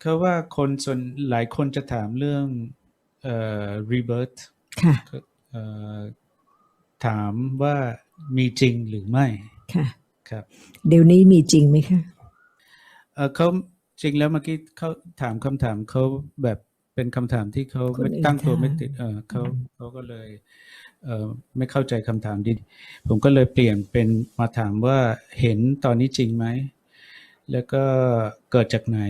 เขาว่าคนส่วนหลายคนจะถามเรื่องเอ่อ rebirth ค่ะเอ่อถามว่ามีจริงหรือไม่ค่ะครับ เดี๋ยวนี้มีจริงไหมคะเออเขาจริงแล้วเมื่อกี้เขาถามคำถามเขาแบบเป็นคำถามที่เขาคนอื่นไม่ตั้งตัวถามไม่ติดเออเขาอืมเขาก็เลยเออไม่เข้าใจคำถามดีผมก็เลยเปลี่ยนเป็นมาถามว่าเห็นตอนนี้จริงไหม แล้วก็เกิดจากไหน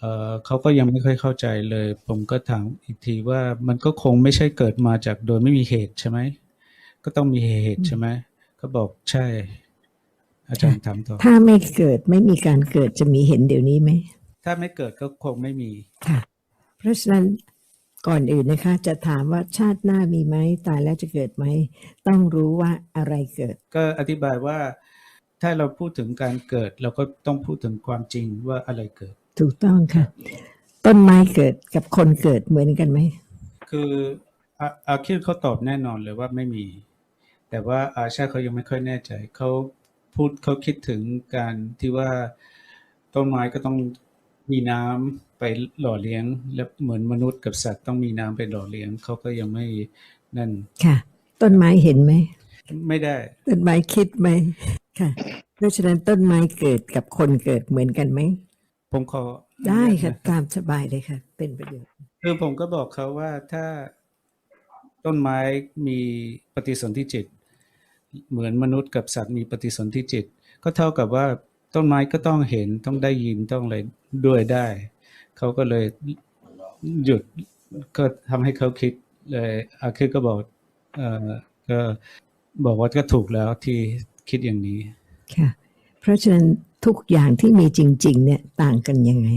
เออเขาก็ยังไม่ค่อยเข้าใจเลย ผมก็ถามอีกทีว่ามันก็คงไม่ใช่เกิดมาจากโดยไม่มีเหตุใช่ไหมก็ต้องมีเหตุใช่ไหมก็บอกใช่ อาจารย์ถามต่อถ้าไม่เกิดไม่มีการเกิดจะมีเห็นเดี๋ยวนี้ไหมถ้าไม่เกิดก็คงไม่มีค่ะ เพราะฉะนั้นก่อนอื่นนะคะ จะถามว่าชาติหน้ามีไหมตายแล้วจะเกิดไหมต้องรู้ว่าอะไรเกิด ก็อธิบายว่าถ้าเราพูดถึงการเกิด เราก็ต้องพูดถึงความจริงว่าอะไรเกิด ถูกต้องค่ะ ต้นไม้เกิดกับคนเกิดเหมือนกันไหม คืออาอาคิดเขาตอบแน่นอนเลยว่าไม่มี แต่ว่าอาชาเขายังไม่ค่อยแน่ใจเขาพูดเขาคิดถึงการที่ว่าต้นไม้ก็ต้องมีน้ำไปหล่อเลี้ยง และเหมือนมนุษย์กับสัตว์ต้องมีน้ำไปหล่อเลี้ยงเขาก็ยังไม่นั่นค่ะ ต้นไม้เห็นไหม ไม่ได้ ต้นไม้คิดไหมค่ะ เพราะฉะนั้นต้นไม้เกิดกับคนเกิดเหมือนกันไหม ผมขอได้ค่ะตามสบายเลยค่ะ เป็นประโยชน์คือผมก็บอกเขาว่าถ้าต้นไม้มีปฏิสนธิจิต เหมือนมนุษย์กับสัตว์มีปฏิสนธิจิต ก็เท่ากับว่าต้นไม้ก็ต้องเห็นต้องได้ยินต้องอะไรด้วยได้ เขาก็เลยหยุดก็ทำให้เขาคิดเลยอาคิดก็บอกเออก็บอกว่าก็ถูกแล้วที่คิดอย่างนี้ค่ะเพราะฉะนั้น ทุกอย่างที่มีจริง ๆ เนี่ยต่างกันยังไง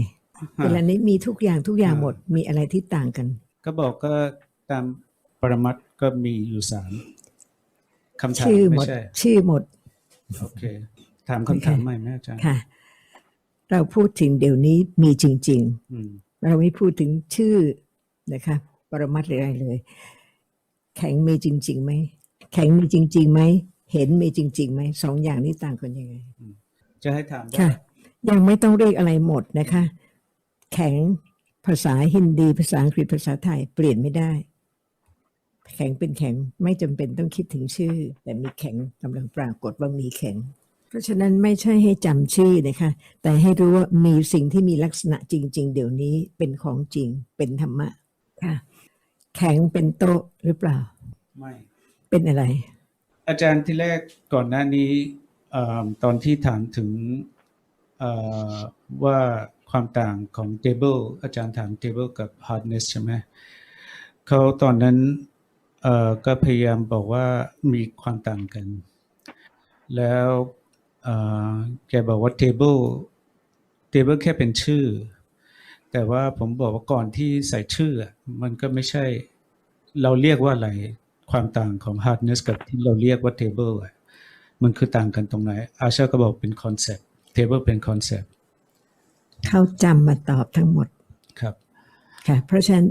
เวลานี้มีทุกอย่างทุกอย่างหมดมีอะไรที่ต่างกัน ก็บอกก็ตามปรมัตถ์ก็มีอยู่สามคำถามชื่อหมไม่ดใช่ชื่อหมดโอเคถามคำถามใหม่ไหมอาจารย์ค่ะ เราพูดถึงเดี๋ยวนี้มีจริงอืมๆเราไม่พูดถึงชื่อนะคะปรมัตถ์หรืออะไรเลย แข็งมีจริงๆไหมแข็งมีจริงๆไหมเห็นมีจริงๆไหมสองอย่างนี้ต่างกันยังไง จะให้ถามว่าค่ะ ยังไม่ต้องเรียกอะไรหมดนะคะ แข็งภาษาฮินดี ภาษาอังกฤษภาษาไทยเปลี่ยนไม่ได้ แข็งเป็นแข็งไม่จำเป็นต้องคิดถึงชื่อ แต่มีแข็งกำลังปรากฏว่ามีแข็ง เพราะฉะนั้นไม่ใช่ให้จำชื่อนะคะ แต่ให้รู้ว่ามีสิ่งที่มีลักษณะจริง ๆ เดี๋ยวนี้เป็นของจริงเป็นธรรมะค่ะ แข็งเป็นโต๊ะหรือเปล่า ไม่ เป็นอะไร อาจารย์ที่แรกก่อนหน้านี้เออ ตอนที่ถามถึงว่าความต่างของ table อาจารย์ถาม table กับ hardness ใช่ไหมเขาตอนนั้นก็พยายามบอกว่ามีความต่างกัน แล้วแกบอกว่า table table แค่เป็นชื่อ แต่ว่าผมบอกว่าก่อนที่ใส่ชื่อ มันก็ไม่ใช่เราเรียกว่าอะไร ความต่างของ hardness กับที่เราเรียกว่า table อะ มันคือต่างกันตรงไหน อาชาก็บอกเป็น concept table เป็น concept เขาจำมาตอบทั้งหมดครับค่ะเพราะฉะนั้น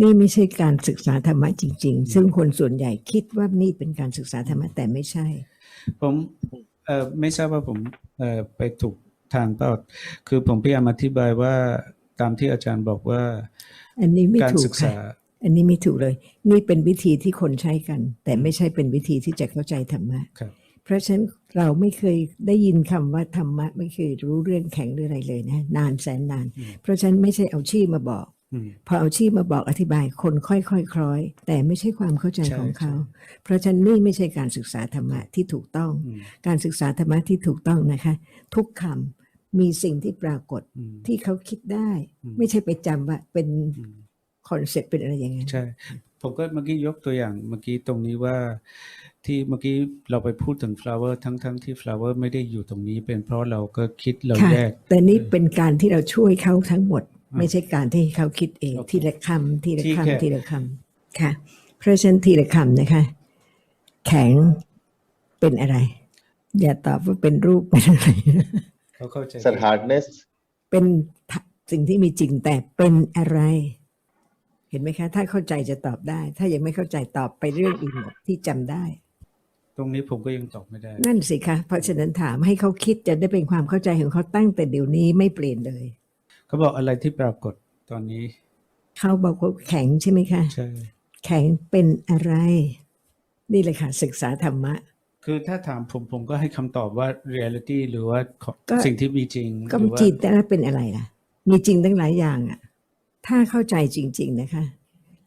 นี่ไม่ใช่การศึกษาธรรมะจริง ๆ ซึ่งคนส่วนใหญ่คิดว่านี่เป็นการศึกษาธรรมะแต่ไม่ใช่ ผมเอ่อไม่ทราบว่าผมเอ่อไปถูกทางเปล่าคือผมพยายามอธิบายว่าตามที่อาจารย์บอกว่า อันนี้ไม่การถูศึกกค่ะษาอันนี้ไม่ถูกเลย นี่เป็นวิธีที่คนใช้กัน แต่ไม่ใช่เป็นวิธีที่จะเข้าใจธรรมะครับ เพราะฉะนั้นเราไม่เคยได้ยินคำว่าธรรมะ ไม่เคยรู้เรื่องแข็งหรืออะไรเลยนะ นานแสนนาน เพราะฉะนั้นไม่ใช่เอาชื่อมาบอกอืมพอเอาชื่อมาบอกอธิบายคนค่อยๆคล้อย แต่ไม่ใช่ความเข้าใจใช่ของเขาใช่เพราะฉะนั้นนี่ไม่ใช่การศึกษาธรรมะที่ถูกต้องอืมการศึกษาธรรมะที่ถูกต้องนะคะ ทุกคำมีสิ่งที่ปรากฏอืมที่เขาคิดได้อืมไม่ใช่ไปจำว่าเป็นอืมคอนเซ็ปต์เป็นอะไรอย่างนั้นใช่ ผมก็เมื่อกี้ยกตัวอย่างเมื่อกี้ตรงนี้ว่า ที่เมื่อกี้เราไปพูดถึง flower ทั้งทั้งที่ flower ไม่ได้อยู่ตรงนี้ เป็นเพราะเราก็คิดเราค่ะแยก แต่นี่เป็นการที่เราช่วยเขาทั้งหมดอ่าไม่ใช่การที่เขาคิดเองโอเคทีละคำทีละที่แค่คำทีละคำค่ะ เพราะฉะนั้นทีละคำนะคะ แข็งเป็นอะไร อย่าตอบว่าเป็นรูปเป็นอะไรเขาเข้าใจ Sir, hardness เป็นสิ่งที่มีจริงแต่เป็นอะไรเห็นไหมคะ ถ้าเข้าใจจะตอบได้ ถ้ายังไม่เข้าใจตอบไปเรื่องอื่นหมดที่จำได้ ตรงนี้ผมก็ยังตอบไม่ได้ นั่นสิคะเพราะฉะนั้นถามให้เขาคิดจะได้เป็นความเข้าใจของเขาตั้งแต่เดี๋ยวนี้ไม่เปลี่ยนเลยเขาบอกอะไรที่ปรากฏตอนนี้ เขาบอกว่าแข็งใช่ไหมคะใช่แข็งเป็นอะไร นี่เลยค่ะ ศึกษาธรรมะ คือถ้าถามผมผมก็ให้คำตอบว่า reality หรือว่าของก็สิ่งที่มีจริงก็หรือว่าจิตแล้วเป็นอะไรล่ะ มีจริงตั้งหลายอย่างอะ ถ้าเข้าใจจริง ๆนะคะ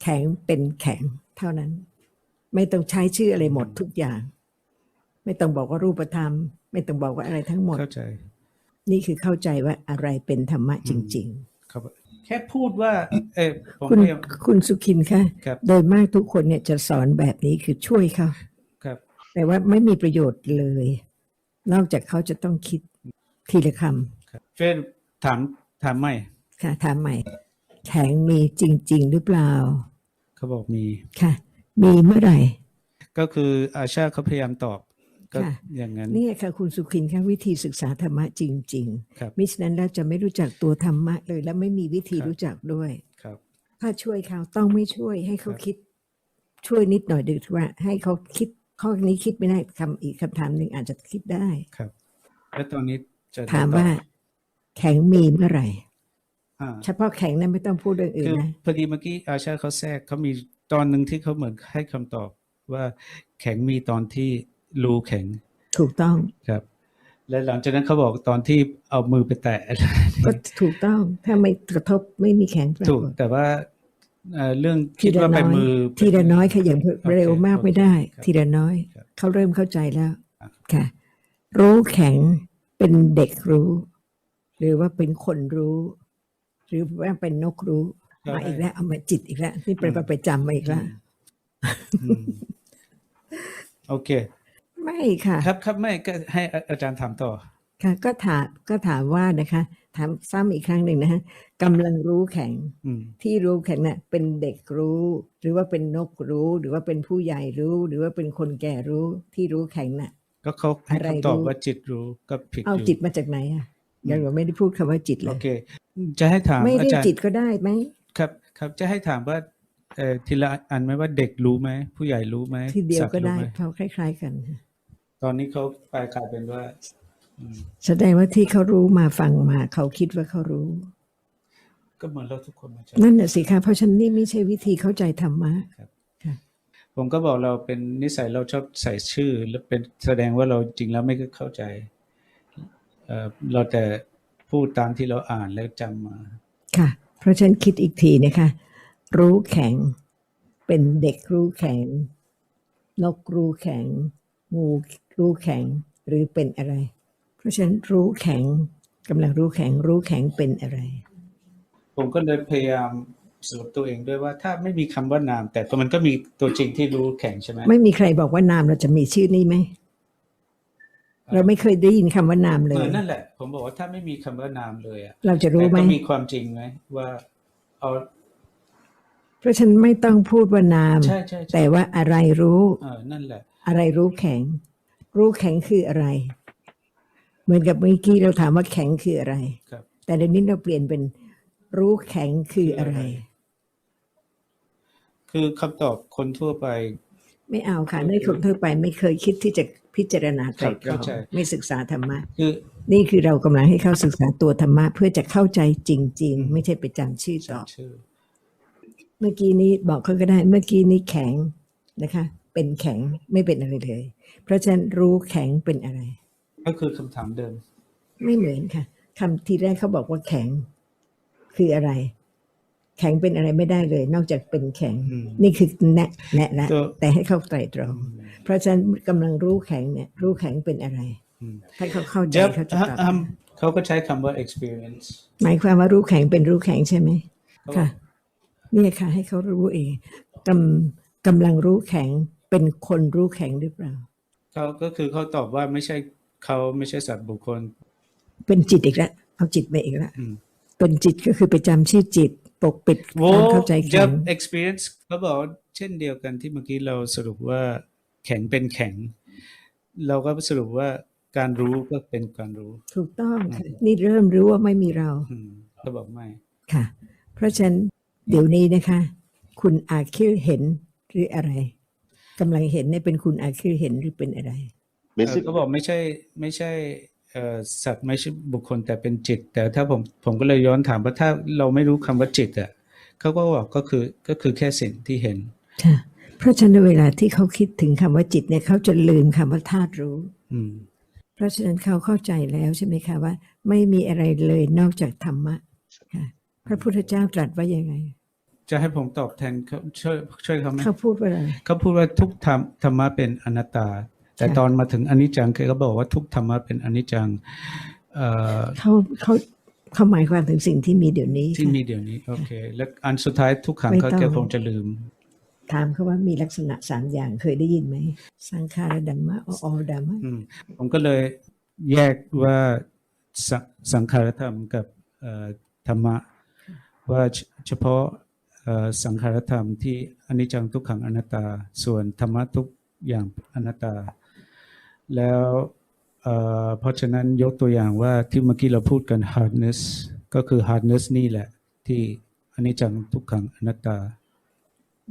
แข็งเป็นแข็งเท่านั้น ไม่ต้องใช้ชื่ออะไรหมดทุกอย่าง ไม่ต้องบอกว่ารูปธรรม ไม่ต้องบอกว่าอะไรทั้งหมด เข้าใจ นี่คือเข้าใจว่าอะไรเป็นธรรมะจริงครับ แค่พูดว่า เออผมๆคุณพยายามคุณสุขินคะครับโดยมากทุกคนเนี่ยจะสอนแบบนี้คือช่วยเขาครับ แต่ว่าไม่มีประโยชน์เลย นอกจากเขาจะต้องคิดทีละคครับเฟนถามถามไม่ำค่ะถามใหม่ แข็งมีจริง ๆ หรือเปล่า เขาบอกมีค่ะ มีเมื่อไหร่ ก็คืออาชาเขาพยายามตอบ ก็ค่ะอย่างนั้นนี่ค่ะคุณสุขินค่ะวิธีศึกษาธรรมะจริงครับๆมิฉะนั้นเราจะไม่รู้จักตัวธรรมะเลย และไม่มีวิธีครับรู้จักด้วยครับถ้าช่วยเขาต้องไม่ช่วยให้เขาครับคิด ช่วยนิดหน่อยดีว่า ให้เขาคิดข้อนี้คิดไม่ได้คำอีกคำถามหนึ่งอาจจะคิดได้ครับ แล้วตอนนี้จะถามตอบว่า แข็งมีเมื่อไหร่อ่าเฉพาะแข็งนั้นไม่ต้องพูดเรื่องอื่นคือนะพอดีเมื่อกี้อาชาเขาแทรกเขามีตอนหนึ่งที่เขาเหมือนให้คำตอบว่าแข็งมีตอนที่ รูแข็ง ถูกต้องครับ และหลังจากนั้นเขาบอกตอนที่เอามือไปแตะก็ถูกต้องถ้าไม่กระทบไม่มีแข็งปราถูกกฏแต่ว่าเอ่อเรื่องทีคิดละว่าน้เป็นอยมือ ทีละน้อยขยันเร็วมากไม่ได้ครับทีละน้อยครับเขาเริ่มเข้าใจแล้วครับค่ะ รู้แข็งเป็นเด็กรู้ หรือว่าเป็นคนรู้ หรือว่าเป็นนกรู้มาอีกแล้วเอามาจิตอีกแล้วนี่ไปไปจำมาอีกแล้วอืมโอเค ไม่ค่ะครับครับไม่ก็ให้อาอาจารย์ถามต่อค่ะ ก็ถามก็ถามว่านะคะ ถามซ้ำอีกครั้งหนึ่งนะฮะกำลังรู้แข็งอืมที่รู้แข็งน่ะเป็นเด็กรู้ หรือว่าเป็นนกรู้ หรือว่าเป็นผู้ใหญ่รู้ หรือว่าเป็นคนแก่รู้ที่รู้แข็งน่ะ ก็เขาให้อะไรคำตอบรู้ว่าจิตรู้ก็ผิดเอาอยู่จิตมาจากไหนอะยังไม่ได้พูดคำว่าจิตเลโอยเคจะให้ถามไม่อาเรียกจารย์จิตก็ได้ไหมครับ ครับจะให้ถามว่าเอ่อทีละอันไหมว่าเด็กรู้ไหมผู้ใหญ่รู้ไหมทีเดียวสัตก็รู้ได้หมเขาคล้าย ๆ กันค่ะ ตอนนี้เขาแปลกลายเป็นว่าอืมแสดงว่าที่เขารู้มาฟังมาเขาคิดว่าเขารู้ ก็เหมือนเราทุกคนมาใช่นั่นน่ะสิคะเพราะฉะนันนี่ไม่ใช่วิธีเข้าใจธรรมะผมก็บอกเราเป็นนิสัยเราชอบใส่ชื่อ แล้วเป็นแสดงว่าเราจริงแล้วไม่เข้าใจเอ่อเราแต่พูดตามที่เราอ่านแล้วจำมา ค่ะ เพราะฉะนันคิดอีกทีนะคะ รู้แข็ง เป็นเด็กรู้แข็งนกรู้แข็งงู รู้แข็งหรือเป็นอะไร เพราะฉะนั้นรู้แข็งกำลังรู้แข็งรู้แข็งเป็นอะไร ผมก็เลยพยายามสรุปตัวเองด้วยว่าถ้าไม่มีคำว่านาม แต่มันก็มีตัวจริงที่รู้แข็งใช่ไหมไม่มีใครบอกว่านามเราจะมีชื่อนี้ไหมเราไม่เคยได้ยินคำว่านามเลเอยอนั่นแหละ ผมบอกว่าถ้าไม่มีคำว่านามเลยอะเราจะรู้ไหมแต่ก็มีความจริงไหมว่าเอาเพราะฉะนันไม่ต้องพูดว่านามใช่ใช่ใช่แต่ว่าอะไรรู้เออนั่นแหละ อะไรรู้แข็ง รู้แข็งคืออะไร เหมือนกับเมื่อกี้เราถามว่าแข็งคืออะไร ครับ แต่เดี๋ยวนี้เราเปลี่ยนเป็นรู้แข็งคืออะไร คือคำตอบคนทั่วไป ไม่เอาค่ะในคนทั่วไปไม่เคยคิดที่จะพิจารณาไตรตรเข้าองใจไม่ศึกษาธรรมะ คือนี่คือเรากำลังให้เข้าศึกษาตัวธรรมะเพื่อจะเข้าใจจริง ๆ ไม่ใช่ไปจำชื่อต่อชื่อเมื่อกี้นี้บอกเขาก็ได้ เมื่อกี้นี้แข็งนะคะ เป็นแข็งไม่เป็นอะไรเลย เพราะฉะนั้นรู้แข็งเป็นอะไร ก็คือคำถามเดิม ไม่เหมือนค่ะคำทีแรกเขาบอกว่าแข็ง คืออะไร แข็งเป็นอะไรไม่ได้เลย นอกจากเป็นแข็งอืมนี่คือแนะแนะละตัวแต่ให้เข้าไตรตรองเพราะฉะนั้นกำลังรู้แข็งเนี่ย รู้แข็งเป็นอะไรอืมถ้าเขาเข้าใจเจ๊บเขาจะตอบอะเขาก็ใช้คำว่า experience หมายความว่ารู้แข็งเป็นรู้แข็งใช่ไหมเขาค่ะเนี่ยค่ะ ให้เขารู้เองกำกำลังรู้แข็ง เป็นคนรู้แข็งหรือเปล่าเขาก็คือเขาตอบว่าไม่ใช่เขาไม่ใช่สัตว์บุคคล เป็นจิตอีกแล้วเอาจิตมาอีกแล้วอืมเป็นจิตก็คือไปจำชื่อจิตปกปิดโว้การเข้าใจเจ๊แข็บง experience เขาบอกว่าเช่นเดียวกันที่เมื่อกี้เราสรุปว่าแข็งเป็นแข็ง เราก็สรุปว่าการรู้ก็เป็นการรู้ ถูกต้องค่ะนี่เริ่มรู้ว่าไม่มีเราอืมเขาบอกไม่ค่ะ เพราะฉะนั้นเดี๋ยวนี้นะคะ คุณอาคิรเห็นหรืออะไร กำลังเห็นเนี่ยเป็นคุณอาคิรเห็นหรือเป็นอะไรเออ Basic เขาบอกไม่ใช่ไม่ใช่เอ่อสัตว์ไม่ใช่บุคคลแต่เป็นจิต แต่ถ้าผมผมก็เลยย้อนถามว่าถ้าเราไม่รู้คำว่าจิตอะเขาก็บอกก็คือก็คือแค่สิ่งที่เห็นค่ะเพราะฉะนั้นเวลาที่เขาคิดถึงคำว่าจิตเนี่ยเขาจะลืมคำว่าธาตุรู้ อืมเพราะฉะนั้นเขาเข้าใจแล้วใช่ไหมคะว่า ไม่มีอะไรเลยนอกจากธรรมะค่ะพระพุทธเจ้าตรัสว่ายังไง จะให้ผมตอบแทนเขาช่วยช่วยเขาไหมเขาพูดว่าอะไร เขาพูดว่าทุกธรรมธรรมะเป็นอนัตตา แต่ค่ะตอนมาถึงอนิจจังเขาบอกว่าทุกธรรมะเป็นอนิจจังเอ่อเขาเขาเขาหมายความถึงสิ่งที่มีเดี๋ยวนี้ที่ค่ะมีเดี๋ยวนี้โอเค แล้วอันสุดท้ายทุกครั้งไม่เขาต้องจะคงจะลืม ถามเขาว่ามีลักษณะสามอย่างเคยได้ยินไหมสังขารดัมมะออดัมมะอืมผมก็เลยแยกว่าสสังขารธรรมกับเอ่อธรรมะว่าเฉเฉพาะเอ่อ สังขารธรรมที่อนิจจังทุกขังอนัตตา ส่วนธรรมะทุกอย่างอนัตตา แล้วเอ่อเพราะฉะนั้นยกตัวอย่างว่าที่เมื่อกี้เราพูดกัน hardness ก็คือ hardness นี่แหละ ที่อนิจจังทุกขังอนัตตา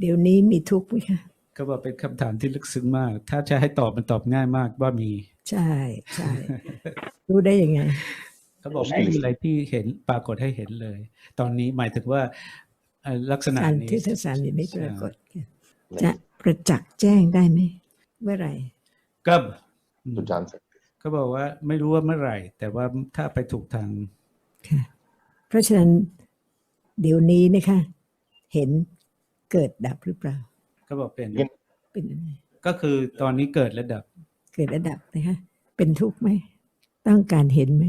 เดี๋ยวนี้มีทุกข์ไหมคะก็บอกเป็นคำถามที่ลึกซึ้งมาก ถ้าจะให้ตอบมันตอบง่ายมากว่ามี ใช่ใช่รู้ได้ยังไงเขาบอกไม่มีอะไรที่เห็นปรากฏให้เห็นเลย ตอนนี้หมายถึงว่าเอ่อ ลักษณะการนี้ที่ทศสารนี่ไม่ปรากฏค่ะจะประจักษ์แจ้งได้ไหมเมื่อไหร่ก็อืมสุจานสักเขาบอกว่าไม่รู้ว่าเมื่อไหร่ แต่ว่าถ้าไปถูกทางค่ะเพราะฉะนั้นเดี๋ยวนี้นะคะ เห็นเกิดดับหรือเปล่า ก็บอกเป็นเป็นอะไรก็คือตอนนี้เกิดระดับ เกิดระดับนะคะเป็นทุกข์ไหมต้องการเห็นไหม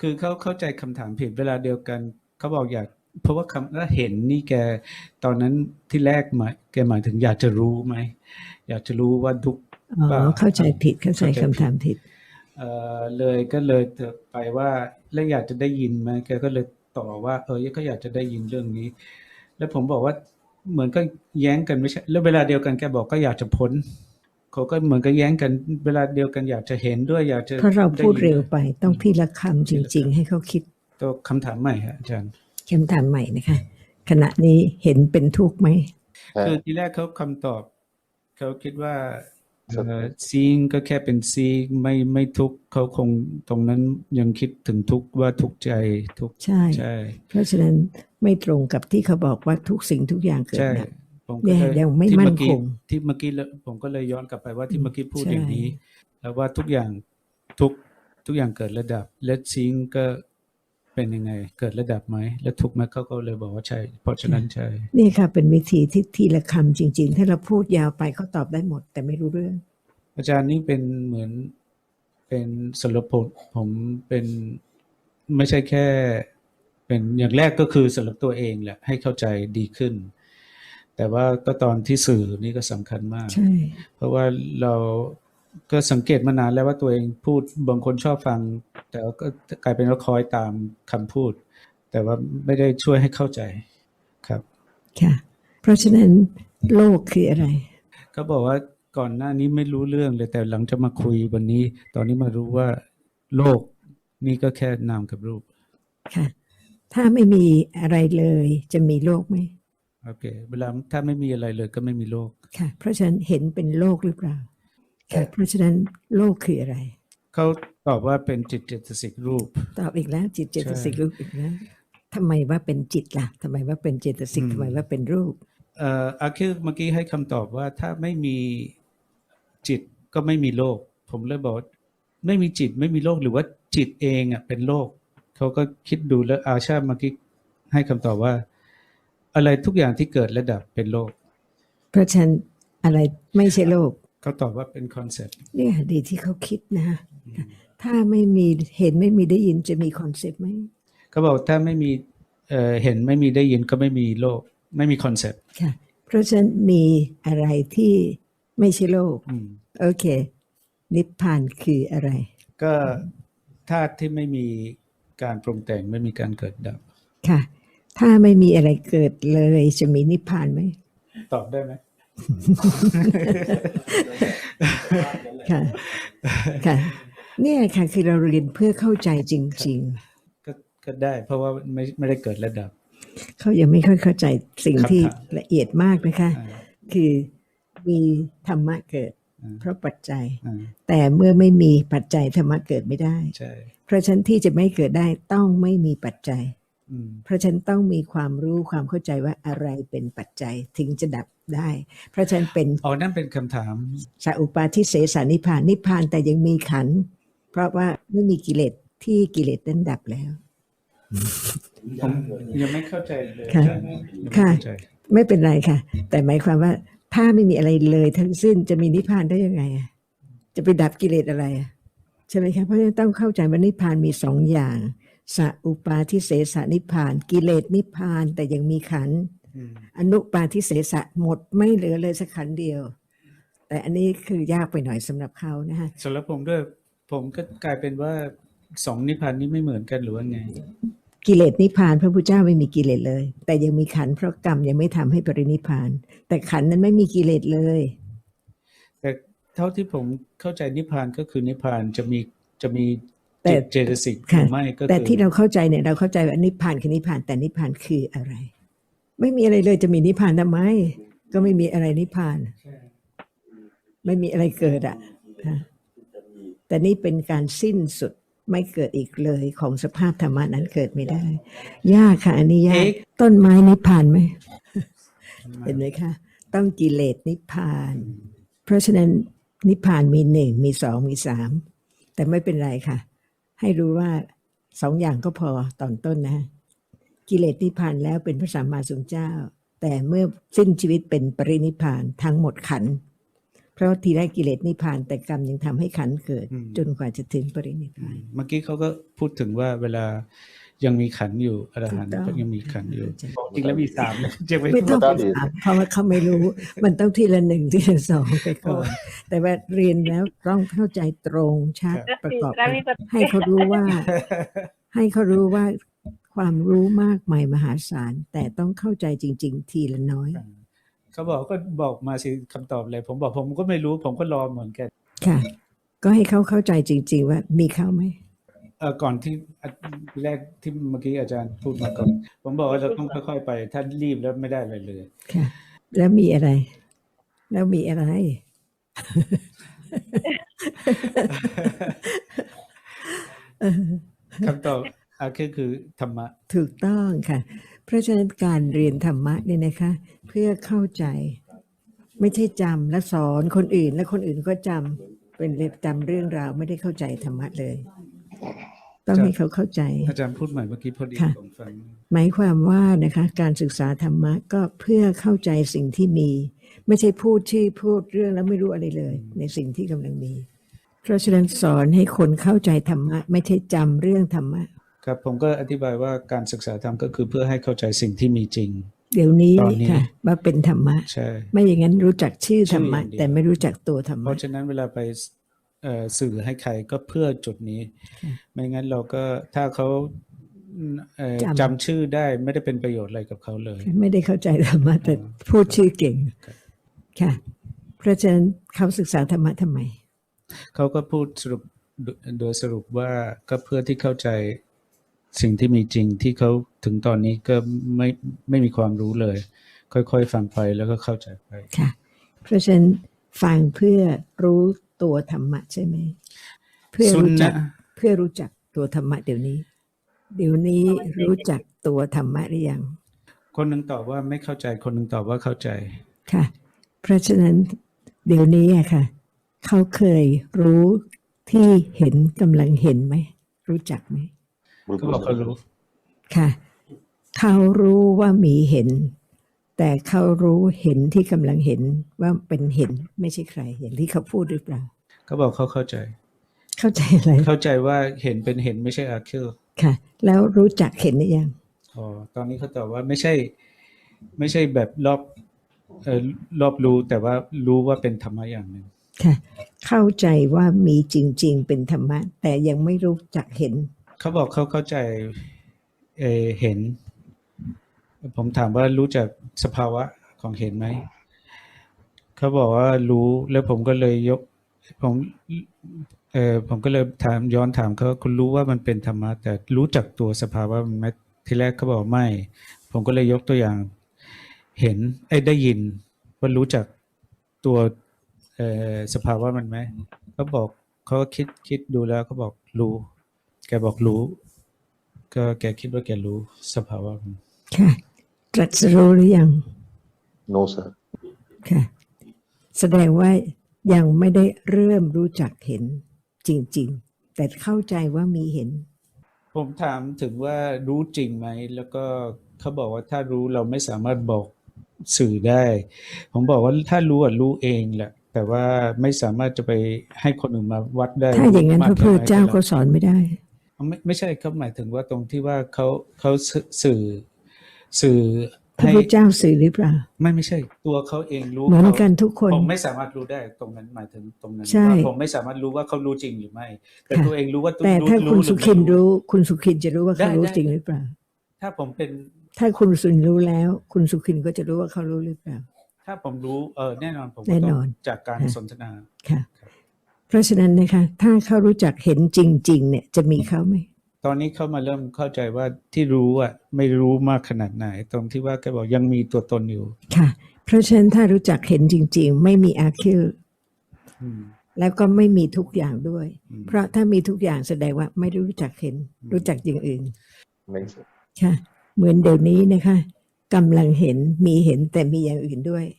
คือเขาเข้าใจคำถามผิดเวลาเดียวกัน เขาบอกอยาก เพราะว่าคำว่าเห็นนี่แกตอนนั้นที่แรกหมายแกหมายถึงอยากจะรู้ไหมอยากจะรู้ว่าทุกอ๋อเปล่าเข้าใจผิดเข้าใจเข้าใจผิดคำถามผิดเอ่อเลยก็เลยเถอะไปว่าแล้วอยากจะได้ยินไหมแกก็เลยต่อว่า เออก็อยากจะได้ยินเรื่องนี้ แล้วผมบอกว่าเหมือนก็แย้งกันไม่ใช่แล้วเวลาเดียวกันแกบอกก็อยากจะพ้นเขาก็เหมือนก็แย้งกันเวลาเดียวกันอยากจะเห็นด้วยอยากจะเพราะเราพูดไยินเร็วไปต้องทีละคำจริง ๆ ให้เขาคิดตัวคำถามใหม่ฮะอาจารย์ คำถามใหม่นะคะ ขณะนี้เห็นเป็นทุกข์ไหมแค่คือทีแรกเขาคำตอบ เขาคิดว่าครับซีงก็แค่เป็นซีงไม่ไม่ทุกข์เขาคงตรงนั้นยังคิดถึงทุกข์ว่าทุกข์ใจทุกข์ใช่ใช่ เพราะฉะนั้นไม่ตรงกับที่เขาบอกว่าทุกสิ่งทุกอย่างเกิดใช่ดับผมเนี่ก็ยเลยยังไม่ที่มั่นเมื่อกี้คงที่เมื่อกี้แล้วผมก็เลยย้อนกลับไปว่าที่เมื่อกี้พูดใช่อย่างนี้ แล้วว่าทุกอย่างทุกทุกอย่างเกิดระดับและซิงก็ เป็นยังไง เกิดระดับไหมและทุกข์ไหมเขาก็เลยบอกว่าใช่เพราะฉะนั้นใช่นี่ค่ะ เป็นวิธีที่ทีละคำจริง ๆ ถ้าเราพูดยาวไปเขาตอบได้หมด แต่ไม่รู้เรื่อง อาจารย์นี่เป็นเหมือนเป็นสรุปผมผมเป็นไม่ใช่แค่ เป็นอย่างแรกก็คือสำหรับตัวเองแหละให้เข้าใจดีขึ้น แต่ว่าก็ตอนที่สื่อนี่ก็สำคัญมากใช่เพราะว่าเราก็สังเกตมานานแล้วว่าตัวเองพูดบางคนชอบฟัง แต่ว่าก็กลายเป็นว่าคอยตามคำพูด แต่ว่าไม่ได้ช่วยให้เข้าใจครับค่ะเพราะฉะนั้นโลกคืออะไรเขาบอกว่าก่อนหน้านี้ไม่รู้เรื่องเลยแต่หลังจะมาคุยวันนี้ ตอนนี้มารู้ว่าโลกนี่ก็แค่นามกับรูปค่ะถ้าไม่มีอะไรเลย จะมีโลกไหมโอเค เวลาถ้าไม่มีอะไรเลยก็ไม่มีโลกค่ะ เพราะฉะนั้นเห็นเป็นโลกหรือเปล่าค่ะเพราะฉะนั้นโลกคืออะไรเขา ตอบว่าเป็นจิตเจตสิกรูป ตอบอีกแล้ว จิตเจตสิกใช่รูปอีกแล้วทำไมว่าเป็นจิตล่ะทำไมว่าเป็นเจตสิกอืมทำไมว่าเป็นรูปเอ่ออาคิลเมื่อกี้ให้คำตอบว่าถ้าไม่มีจิตก็ไม่มีโลก ผมเลยบอกว่าไม่มีจิตไม่มีโลกหรือว่าจิตเองอะเป็นโลกเขาก็คิดดูแล้วอาชาเมื่อกี้ให้คำตอบว่า อะไรทุกอย่างที่เกิดและดับเป็นโลก เพราะฉะนั้นอะไรไม่ใช่โลกเขาตอบว่าเป็นคอนเซ็ปต์เนี่ยดีที่เขาคิดนะ ถ้าไม่มีเห็นไม่มีได้ยินจะมีคอนเซปต์ไหมเขาบอกถ้าไม่มีเอ่อเห็นไม่มีได้ยินก็ไม่มีโลก ไม่มีคอนเซ็ปต์ค่ะ เพราะฉะนั้นมีอะไรที่ไม่ใช่โลกอืมโอเค นิพพานคืออะไร ก็ธาตุที่ไม่มีการปรุงแต่งไม่มีการเกิดดับ ค่ะ ถ้าไม่มีอะไรเกิดเลยจะมีนิพพานไหมตอบได้ไหมค่ะ ค่ะ เนี่ยค่ะคือเราเรียนเพื่อเข้าใจจริงก็ก็ได้ เพราะว่าไม่ไม่ได้เกิดระดับๆเขายังไม่ค่อยเข้าใจสิ่งที่ครับละเอียดมากนะคะอ่าคือมีธรรมะเกิดอ่าเพราะปัจจัยอ่าแต่เมื่อไม่มีปัจจัยธรรมะเกิดไม่ได้ใช่เพราะฉะนั้นที่จะไม่เกิดได้ต้องไม่มีปัจจัยอืมเพราะฉะนันต้องมีความรู้ความเข้าใจว่าอะไรเป็นปัจจัยถึงจะดับได้ เพราะฉะนั้นเป็นอ๋อนั่นเป็นคำถามสัอุปาทิเสสานิพพานนิพพานแต่ยังมีขันธ์ เพราะว่าไม่มีกิเลสที่กิเลสนั้นดับแล้ว ผมยังไม่เข้าใจเลยค่ะอาจารย์ยังไม่ค่ะเข้าใจไม่เป็นไรค่ะ แต่หมายความว่า ถ้าไม่มีอะไรเลยทั้งสิ้นจะมีนิพพานได้ยังไงอะจะไปดับกิเลสอะไรอะใช่ไหมคะเพราะฉะนั้นต้องเข้าใจว่านิพพานมีสองอย่างสัอุปาทิเสสนิพพาน กิเลสนิพพานแต่ยังมีขันธ์อืมอนุปาทิเสสะหมดไม่เหลือเลยสักขันธ์เดียว แต่อันนี้คือยากไปหน่อยสำหรับเขานะฮะสำหรับผมด้วย ผมก็กลายเป็นว่าสองนิพพานนี้ไม่เหมือนกันหรือว่าไง กิเลสนิพพานพระพุทธเจ้าไม่มีกิเลสเลย แต่ยังมีขันธ์เพราะกรรมยังไม่ทำให้ปรินิพพาน แต่ขันธ์นั้นไม่มีกิเลสเลย แต่เท่าที่ผมเข้าใจนิพพานก็คือนิพพานจะมีจะมีแต่เจตสิกหค่ะรือไม่ก็แต่คือที่เราเข้าใจเนี่ยเราเข้าใจว่านิพพานคือนิพพานแต่นิพพานคืออะไร ไม่มีอะไรเลยจะมีนิพพานทำไมก็ไม่มีอะไรนิพพาน ไม่มีอะไรเกิดอะฮะ แต่นี่เป็นการสิ้นสุดไม่เกิดอีกเลยของสภาพธรรมะนั้นเกิดไม่ได้ยากค่ะ อันนี้ยากต้นไม้นิพพานไหมเห็นไหมคะต้องกิเลสนิพพาน เพราะฉะนั้นนิพพานมีหนึ่งมีสองมีสามแต่ไม่เป็นไรค่ะ ให้รู้ว่าสองอย่างก็พอตอนต้นนะ กิเลสนิพพานแล้วเป็นพระสัมมาสัมพุทธเจ้า แต่เมื่อสิ้นชีวิตเป็นปรินิพพานทั้งหมดขันธ์ เพราะทีแรกกิเลสนิพพานแต่กรรมยังทำให้ขันธ์เกิด จนกว่าจะถึงปรินิพพาน เมื่อกี้เขาก็พูดถึงว่าเวลายังมีขันธ์อยู่อรหันต์ถูกต้องก็ยังมีขันธ์อยู่จริงแล้วมีสามนะยังไม่ไม่ต้องไม่ไปต้องถามเพราะว่าเขาไม่รู้ มันต้องทีละหนึ่งทีละสองไปก่อนแต่ว่าเรียนแล้วต้องเข้าใจตรงชัดประกอบกันให้เขารู้ว่า ให้เขารู้ว่าความรู้มากมายมหาศาลแต่ต้องเข้าใจจริง ๆ ทีละน้อย เขาบอกก็บอกมาสิคำตอบเลย ผมบอกผมก็ไม่รู้ ผมก็รอเหมือนกันค่ะ ก็ให้เขาเข้าใจจริง ๆ ว่ามีเข้าไหมเออก่อนที่อันแรกที่เมื่อกี้อาจารย์พูดมาก่อน ผมบอกว่าเราต้องค่อยๆไป ถ้ารีบแล้วไม่ได้อะไรเลยค่ะ แล้วมีอะไร แล้วมีอะไรเออคำตอบอาคือคือธรรมะ ถูกต้องค่ะ เพราะฉะนั้นการเรียนธรรมะเนี่ยนะคะ เพื่อเข้าใจ ไม่ใช่จำและสอนคนอื่น และคนอื่นก็จำเป็นเรียนจำเรื่องราวไม่ได้เข้าใจธรรมะเลย ต้องให้เขาเข้าใจ อาจารย์พูดใหม่เมื่อกี้พอดีค่ะผมฟังหมายความว่านะคะ การศึกษาธรรมะก็เพื่อเข้าใจสิ่งที่มี ไม่ใช่พูดชื่อพูดเรื่องแล้วไม่รู้อะไรเลย ในสิ่งที่กำลังมี เพราะฉะนั้นสอนให้คนเข้าใจธรรมะ ไม่ใช่จำเรื่องธรรมะ ครับผมก็อธิบายว่าการศึกษาธรรมก็คือเพื่อให้เข้าใจสิ่งที่มีจริง เดี๋ยวนี้ตอนนี้ค่ะว่าเป็นธรรมะใช่ไม่อย่างนั้นรู้จักชื่อธรรมะชื่ออย่างเดียวแต่ไม่รู้จักตัวธรรเพมะราะฉะนั้นเวลาไปเอ่อสื่อให้ใครก็เพื่อจุดนี้ค่ะไม่งั้นเราก็ถ้าเขาเอ่อจำจำชื่อได้ไม่ได้เป็นประโยชน์อะไรกับเขาเลย ไม่ได้เข้าใจธรรมะแต่พูดชื่อเก่งครับค่ะเพราะฉะนั้นเขาศึกษาธรรมะทำไม เขาก็พูดสรุปโดโดยสรุปว่าก็เพื่อที่เข้าใจ สิ่งที่มีจริงที่เขาถึงตอนนี้ก็ไม่ไม่มีความรู้เลย ค่อยๆ ฟังไปแล้วก็เข้าใจไปค่ะเพราะฉะนั้นฟังเพื่อรู้ตัวธรรมะใช่ไหมเพื่อสุนรู้จักนะเพื่อรู้จักตัวธรรมะเดี๋ยวนี้ เดี๋ยวนี้รู้จักตัวธรรมะหรือยัง คนหนึ่งตอบว่าไม่เข้าใจคนหนึ่งตอบว่าเข้าใจค่ะ เพราะฉะนั้นเดี๋ยวนี้อะค่ะ เขาเคยรู้ที่เห็นกำลังเห็นไหม รู้จักไหม ก็บอกเขารู้ค่ะเขารู้ว่ามีเห็น แต่เขารู้เห็นที่กำลังเห็นว่าเป็นเห็นไม่ใช่ใคร อย่างที่เขาพูดหรือเปล่าเขาบอกเขาเข้าใจ เข้าใจอะไรเข้าใจว่าเห็นเป็นเห็นไม่ใช่อาคิลค่ะ แล้วรู้จักเห็นหรือยังอ๋อตอนนี้เขาตอบว่าไม่ใช่ ไม่ใช่แบบรอบเอ่อรอบรู้แต่ว่ารู้ว่าเป็นธรรมะอย่างหนึ่งค่ะ เข้าใจว่ามีจริง ๆ เป็นธรรมะ แต่ยังไม่รู้จักเห็น เขาบอกเขาเข้าใจเอเห็น ผมถามว่ารู้จักสภาวะของเห็นไหม เขาบอกว่ารู้แล้วผมก็เลยยก ผมเออผมก็เลยถามย้อนถามเขาคุณรู้ว่ามันเป็นธรรมะแต่รู้จักตัวสภาวะมันไหมทีแรกเขาบอกไม่ ผมก็เลยยกตัวอย่าง เห็นไอ้ได้ยิน ว่ารู้จักตัวเออสภาวะมันไหมเขาบอกเขาก็คิดคิดดูแล้วเขาบอกรู้ แกบอกรู้ ก็แกคิดว่าแกรู้สภาวะมันค่ะตรัสรู้หรือยัง No, sir. ค่ะ แสดงว่ายังไม่ได้เริ่มรู้จักเห็นจริง ๆ แต่เข้าใจว่ามีเห็น ผมถามถึงว่ารู้จริงไหม แล้วก็เขาบอกว่าถ้ารู้เราไม่สามารถบอกสื่อได้ ผมบอกว่าถ้ารู้อะรู้เองแหละ แต่ว่าไม่สามารถจะไปให้คนอื่นมาวัดได้ ถ้าอย่างนั้นพมกระพุทธแค่ไหนเจ้าก็ก็แล้วสอนไม่ได้ ไม่ไม่ใช่เขาหมายถึงว่าตรงที่ว่าเขาเขาสื่อสื่อพระให้พุทธเจ้าสื่อหรือเปล่า ไม่ไม่ใช่ ตัวเขาเองรู้เหมือนขากันทุกคนผมไม่สามารถรู้ได้ตรงนั้นหมายถึงตรงนั้นใช่ว่าผมไม่สามารถรู้ว่าเขารู้จริงหรือไม่ แต่ค่ะตัวเองรู้ว่าตัวแต่ถ้าคุณหอสุไม่ขินรู้ คุณสุขินจะรู้ว่าเขาได้รู้ได้จริงหรือเปล่า ถ้าผมเป็นถ้าคุณสุขินรู้แล้ว คุณสุขินก็จะรู้ว่าเขารู้หรือเปล่า ถ้าผมรู้เออแน่นอนผมแน่ก็ต้นอองนจากการค่ะสนทนาค่ะ เพราะฉะนั้นนะคะถ้าเขารู้จักเห็นจริง ๆ เนี่ยจะมีเขาไหมตอนนี้เขามาเริ่มเข้าใจว่าที่รู้อะไม่รู้มากขนาดไหน ตรงที่ว่าแกบอกยังมีตัวตนอยู่ ค่ะ เพราะฉะนั้นถ้ารู้จักเห็นจริง ๆ ไม่มีอาคิลอืมแล้วก็ไม่มีทุกอย่างด้วยอืมเพราะถ้ามีทุกอย่างแสดงว่าไม่ได้รู้จักเห็น รู้จักอย่างอื่น Makes sense. ค่ะ เหมือนเดี๋ยวนี้นะคะกำลังเห็นมีเห็นแต่มีอย่างอื่นด้วยอืม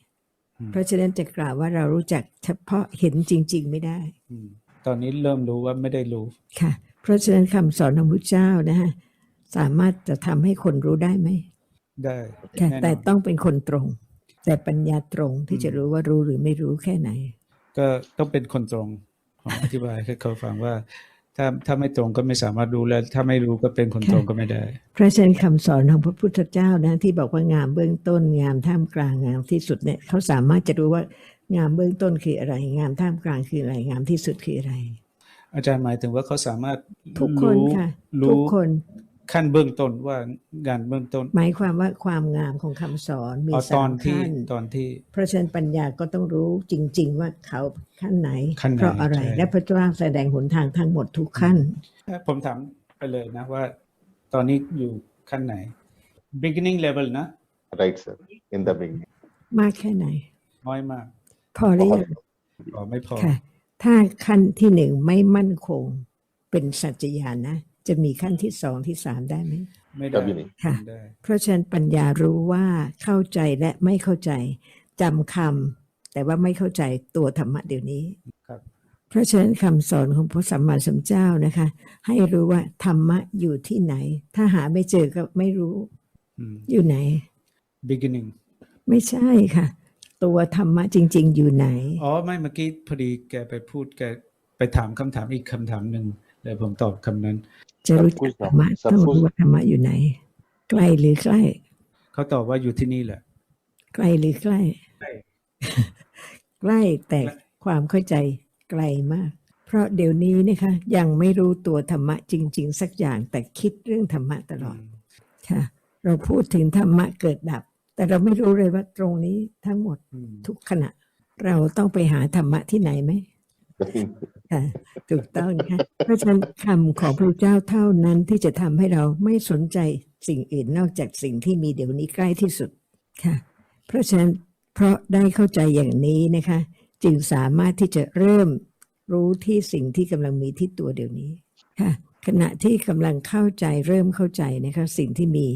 เพราะฉะนั้นจะกล่าวว่าเรารู้จักเฉพาะเห็นจริง ๆ ไม่ได้อืมตอนนี้เริ่มรู้ว่าไม่ได้รู้ค่ะ เพราะฉะนั้นคำสอนของพระเจ้านะฮะสามารถจะทำให้คนรู้ได้ไหมได้ค่ะแน่นอนแต่ต้องเป็นคนตรง แต่ปัญญาตรงที่จะรู้ว่ารู้หรือไม่รู้แค่ไหน ก็ต้องเป็นคนตรงผมอธิบายให้เขาฟังว่า ถ้าถ้าไม่ตรงก็ไม่สามารถรู้แล้วถ้าไม่รู้ก็เป็นคนตรงก็ไม่ได้ เพราะฉะนั้นคำสอนของพระพุทธเจ้านะที่บอกว่างามเบื้องต้น งามท่ามกลางงามที่สุดเนี่ยเขาสามารถจะรู้ว่างามเบื้องต้นคืออะไร งามท่ามกลางคืออะไร งามที่สุดคืออะไร อาจารย์หมายถึงว่าเขาสามารถทุกคนรู้ค่ะรู้ทุกคน ขั้นเบื้องต้นว่างานเบื้องต้น หมายความว่าความงามของคำสอนมีเอาตสาอมนที่ขั้นตอนที่ เพราะฉะนั้นปัญญาก็ต้องรู้จริง ๆ ว่าเขาขั้นไหนขั้นไหนเพราะอะไรใช่และพระเจ้าแสดงหนทางทั้งหมดทุกขั้น ผมถามไปเลยนะว่า ตอนนี้อยู่ขั้นไหน beginning level นะ Right, sir. In the beginning. มากแค่ไหน น้อยมาก พอหรือยังพอไม่พอค่ะ ถ้าขั้นที่หนึ่งไม่มั่นคงเป็นสัจจญาณนะ จะมีขั้นที่สองที่สามได้ไหมไม่ได้ beginning ค่ะไม่ได้เพราะฉะนั้นปัญญารู้ว่าเข้าใจและไม่เข้าใจจำคำแต่ว่าไม่เข้าใจตัวธรรมะเดี๋ยวนี้ครับเพราะฉะนั้นคำสอนของพระสัมมาสัมพุทธเจ้านะคะ ให้รู้ว่าธรรมะอยู่ที่ไหน ถ้าหาไม่เจอก็ไม่รู้อืมอยู่ไหน beginning ไม่ใช่ค่ะ ตัวธรรมะจริง ๆ อยู่ไหน อ๋อ ไม่เมื่อกี้พอดีแกไปพูดแกไปถามคำถามอีกคำถามหนึ่งเลยผมตอบคำนั้น จะรู้จักธรรมะสัพต้องพุรู้ว่าธรรมะอยู่ไหนไกลหรือใกล้ เขาตอบว่าอยู่ที่นี่แหละไกลหรือใกล้ ใกล้ใกล้แต่ใกล้ความเข้าใจไกลมาก เพราะเดี๋ยวนี้นะคะยังไม่รู้ตัวธรรมะจริง ๆ สักอย่างแต่คิดเรื่องธรรมะตลอดค่ะ เราพูดถึงธรรมะเกิดดับ แต่เราไม่รู้เลยว่าตรงนี้ทั้งหมดอืมทุกขณะ เราต้องไปหาธรรมะที่ไหนไหม ค่ะถูกต้องค่ะเพราะฉะนั้นคำของพระเจ้าเท่านั้นที่จะทำให้เราไม่สนใจสิ่งอื่นนอกจากสิ่งที่มีเดี๋ยวนี้ใกล้ที่สุดค่ะ เพราะฉะนั้นเพราะได้เข้าใจอย่างนี้นะคะ จึงสามารถที่จะเริ่มรู้ที่สิ่งที่กำลังมีที่ตัวเดี๋ยวนี้ค่ะ ขณะที่กำลังเข้าใจเริ่มเข้าใจนะคะสิ่งที่มี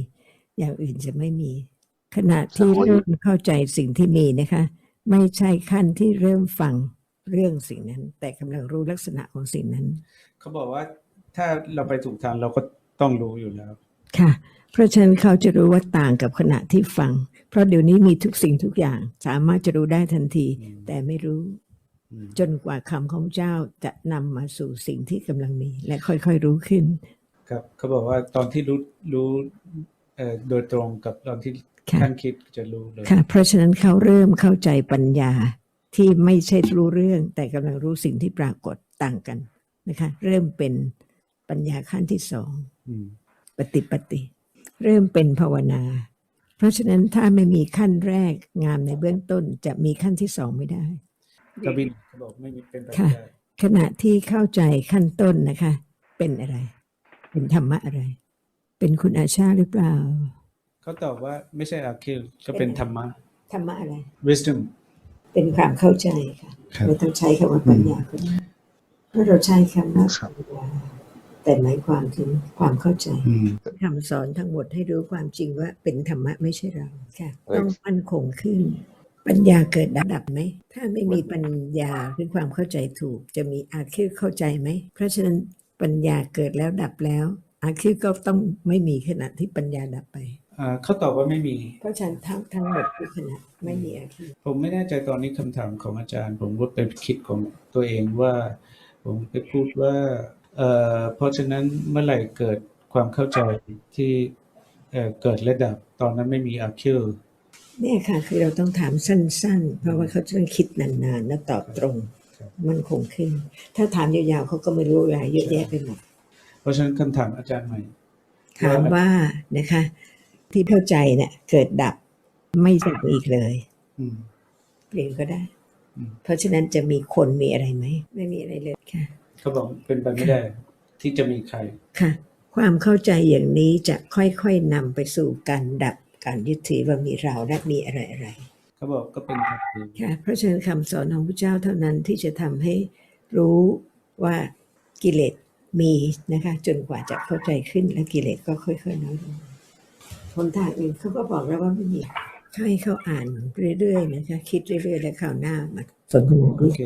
อย่างอื่นจะไม่มี ขณะที่เริ่มเข้าใจสิ่งที่มีนะคะ ไม่ใช่ขั้นที่เริ่มฟัง เรื่องสิ่งนั้น แต่กำลังรู้ลักษณะของสิ่งนั้น เขาบอกว่าถ้าเราไปถูกทางเราก็ต้องรู้อยู่แล้ว ค่ะ เพราะฉะนั้นเขาจะรู้ว่าต่างกับขณะที่ฟัง เพราะเดี๋ยวนี้มีทุกสิ่งทุกอย่าง สามารถจะรู้ได้ทันทีอืมแต่ไม่รู้อืมจนกว่าคำของเจ้าจะนำมาสู่สิ่งที่กำลังมี และค่อยๆรู้ขึ้น ครับเขาบอกว่าตอนที่รู้รู้เอ่อโดยตรงกับตอนที่ค่ะท่านคิดจะรู้เลยค่ะเพราะฉะนั้นเขาเริ่มเข้าใจปัญญา ที่ไม่ใช่รู้เรื่องแต่กำลังรู้สิ่งที่ปรากฏต่างกันนะคะ เริ่มเป็นปัญญาขั้นที่สองอืมปฏิปฏิ เริ่มเป็นภาวนา เพราะฉะนั้นถ้าไม่มีขั้นแรกงามในเบื้องต้นจะมีขั้นที่สองไม่ได้กบินเขาบอกไม่มีเป็นไปไม่ค่ะได้ขณะที่เข้าใจขั้นต้นนะคะ เป็นอะไร เป็นธรรมะอะไร เป็นคุณอาชาหรือเปล่า เขาตอบว่าไม่ใช่อาคิลก็เป็นธรรมะ ธรรมะอะไร wisdom เป็นความเข้าใจค่ะครับไม่ต้องใช้คำว่าปัญญาก็ได้เพราะเราใช้คำว่าครับปัญญาแต่หมายความถึงความเข้าใจอืมคำสอนทั้งหมดให้รู้ความจริงว่าเป็นธรรมะไม่ใช่เราค่ะ Right. ต้องมั่นคงขึ้น ปัญญาเกิดดับดับไหม ถ้าไม่มีปัญญาคือความเข้าใจถูก จะมีอาคิวเข้าใจไหม เพราะฉะนั้นปัญญาเกิดแล้วดับแล้ว อาคิวก็ต้องไม่มีขณะที่ปัญญาดับไปอ่า เขาตอบว่าไม่มีเพราะฉะนั้นทั้งทั้งหมดทุกขณะไม่มีอาคิวผมไม่แน่ใจตอนนี้คำถามของอาจารย์ ผมก็ไปคิดของตัวเองว่า ผมไปพูดว่าเอ่อเพราะฉะนั้นเมื่อไหร่เกิดความเข้าใจที่เอ่อเกิดและดับตอนนั้นไม่มีอาคิวเนี่ยค่ะคือเราต้องถามสั้น ๆ เพราะว่าเขาจะต้องคิดนานๆ แล้วตอบตรงครับมันคงขึ้น ถ้าถามยาวๆเขาก็ไม่รู้อะไรเยอะแยะไปหมดเพราะฉะนั้นคำถามอาจารย์ใหม่ถามว่านะคะ ที่เข้าใจเนี่ย เกิดดับไม่ดับอีกเลยอืมเปลี่ยนก็ได้อืมเพราะฉะนั้นจะมีคนมีอะไรไหม ไม่มีอะไรเลยค่ะเขาบอกเป็นไปไม่ได้ ที่จะมีใครค่ะ ความเข้าใจอย่างนี้จะค่อยๆนำไปสู่การดับการยึดถือว่ามีเราและมีอะไรอะไรเขาบอกก็เป็นความจริงๆค่ะเพราะฉะนั้นคำสอนของพระเจ้าเท่านั้นที่จะทำให้รู้ว่ากิเลสมีนะคะ จนกว่าจะเข้าใจขึ้นและกิเลสก็ค่อยๆน้อยลง หนทางอื่นเขาก็บอกแล้วว่าไม่มีให้เขาอ่านเรื่อยๆนะคะคิดเรื่อยๆ และข่าวหน้ามา สนทนาโอเค